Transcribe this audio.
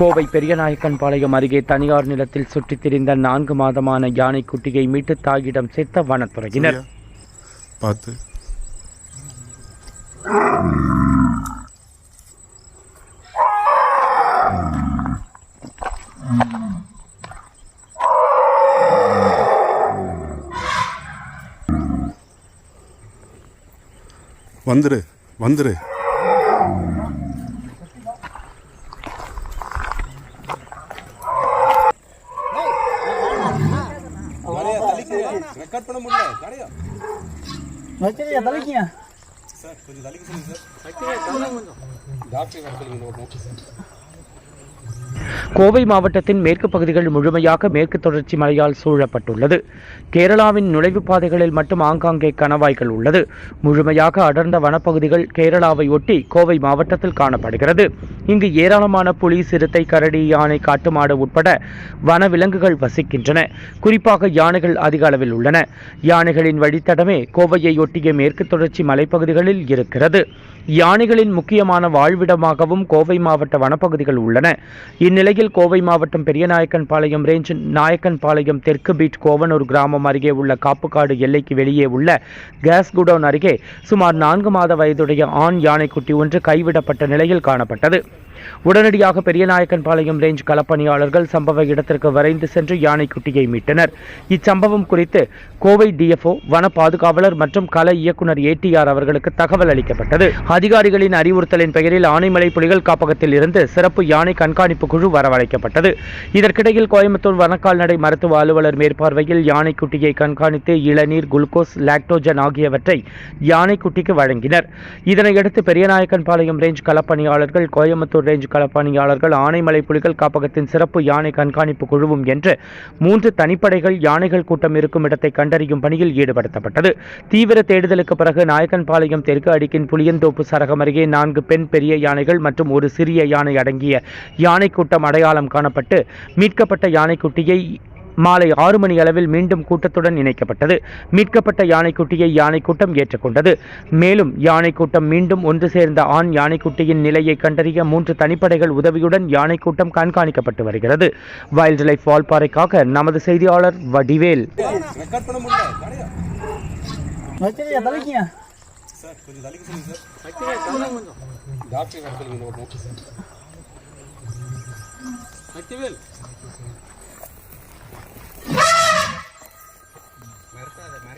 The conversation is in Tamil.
கோவை பெரியநாயக்கன்பாளையம் அருகே தனியார் நிலத்தில் சுற்றித் திரிந்த நான்கு மாதமான யானை குட்டியை மீட்டு தாயிடம் சேர்த்த வனத்துறையினர். பார்த்து. வந்துரு வந்துரு. வச்சிருக்கியா தலைக்கியா கோவை மாவட்டத்தின் மேற்கு பகுதிகள் முழுமையாக மேற்கு தொடர்ச்சி மலையால் சூழப்பட்டுள்ளது. கேரளாவின் நுழைவுப் பாதைகளில் மட்டும் ஆங்காங்கே கணவாய்கள் உள்ளது. முழுமையாக அடர்ந்த வனப்பகுதிகள் கேரளாவை ஒட்டி கோவை மாவட்டத்தில் காணப்படுகிறது. இங்கு ஏராளமான புலி சிறுத்தை கரடி யானை காட்டுமாடு உட்பட வனவிலங்குகள் வசிக்கின்றன. குறிப்பாக யானைகள் அதிக அளவில் உள்ளன. யானைகளின் வழித்தடமே கோவையை ஒட்டிய மேற்கு தொடர்ச்சி மலைப்பகுதிகளில் இருக்கிறது. யானைகளின் முக்கியமான வாழ்விடமாகவும் கோவை மாவட்ட வனப்பகுதிகள் உள்ளன. இந்நிலையில் கோவை மாவட்டம் பெரியநாயக்கன்பாளையம் ரேஞ்ச் நாயக்கன்பாளையம் தெற்கு பீட் கோவனூர் கிராமம் அருகே உள்ள காப்புக்காடு எல்லைக்கு வெளியே உள்ள கேஸ் குடோன் அருகே சுமார் நான்கு மாத வயதுடைய ஆண் யானைக்குட்டி ஒன்று கைவிடப்பட்ட நிலையில் காணப்பட்டது. உடனடியாக பெரியநாயக்கன் பாளையம் ரேஞ்ச் களப்பணியாளர்கள் சம்பவ இடத்திற்கு விரைந்து சென்று யானைக்குட்டியை மீட்டனர். இச்சம்பவம் குறித்து கோவை டிஎஃப்ஓ வன பாதுகாவலர் மற்றும் கள இயக்குனர் ஏடிஆர் அவர்களுக்கு தகவல் அளிக்கப்பட்டது. அதிகாரிகளின் அறிவுறுத்தலின் பெயரில் ஆனைமலை புலிகள் காப்பகத்தில் இருந்து சிறப்பு யானை கண்காணிப்பு குழு வரவழைக்கப்பட்டது. இதற்கிடையில் கோயம்புத்தூர் வனக்கால்நடை மருத்துவ அலுவலர் மேற்பார்வையில் யானைக்குட்டியை கண்காணித்து இளநீர் குளுக்கோஸ் லாக்டோஜன் ஆகியவற்றை யானைக்குட்டிக்கு வழங்கினர். இதனையடுத்து பெரியநாயக்கன்பாளையம் ரேஞ்ச் களப்பணியாளர்கள் கோயம்புத்தூர் ரேஞ்ச் களப்பணியாளர்கள் ஆனைமலை புலிகள் காப்பகத்தின் சிறப்பு யானை கண்காணிப்பு குழுவும் என்று மூன்று தனிப்படைகள் யானைகள் கூட்டம் இருக்கும் இடத்தை கண்டறியும் பணியில் ஈடுபடுத்தப்பட்டது. தீவிர தேடுதலுக்கு பிறகு நாயக்கன்பாளையம் தெற்கு அடுக்கின் புளியந்தோப்பு சரகம் அருகே நான்கு பெண் பெரிய யானைகள் மற்றும் ஒரு சிறிய யானை அடங்கிய யானை கூட்டம் அடையாளம் காணப்பட்டு மீட்கப்பட்ட யானைக்குட்டியை மாலை ஆறு மணி அளவில் மீண்டும் கூட்டத்துடன் இணைக்கப்பட்டது. மீட்கப்பட்ட யானைக்குட்டியை யானைக்கூட்டம் ஏற்றுக்கொண்டது. மேலும் யானைக்கூட்டம் மீண்டும் ஒன்று சேர்ந்த ஆண் யானைக்குட்டியின் நிலையை கண்டறிய மூன்று தனிப்படைகள் உதவியுடன் யானைக்கூட்டம் கண்காணிக்கப்பட்டு வருகிறது. வைல்ட் லைஃப் வால்பாறைக்காக நமது செய்தியாளர் வடிவேல். Doctor de mar